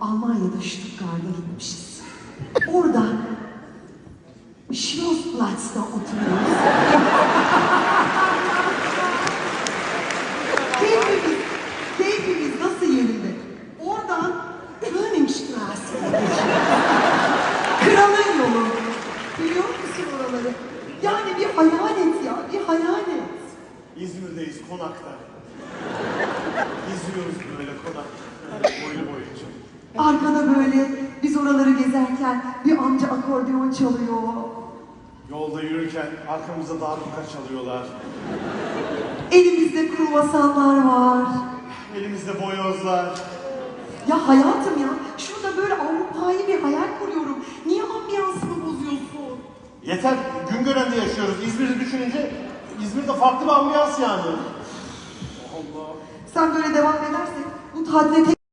Almanya'da Stuttgart'a gitmişiz. Orada Schlossplatz'ta oturuyoruz. keyfimiz, keyfimiz nasıl yerinde? Oradan Königstrasse'ye geçiyoruz. Kralın yolu. Biliyor musun oraları? Yani bir hayal et ya, bir hayal et. İzmir'deyiz konakta. Geziyoruz böyle konakta. Böyle biz oraları gezerken bir amca akordeon çalıyor. Yolda yürürken arkamızda darbuka çalıyorlar. Elimizde kruvasanlar var. Elimizde boyozlar. Ya hayatım ya, şurada böyle Avrupa'yı bir hayal kuruyorum. Niye ambiyansını bozuyorsun? Yeter Güngören'de yaşıyoruz. İzmir'i düşününce İzmir'de farklı bir ambiyans yani. Allah. Sen böyle devam edersen bu tatile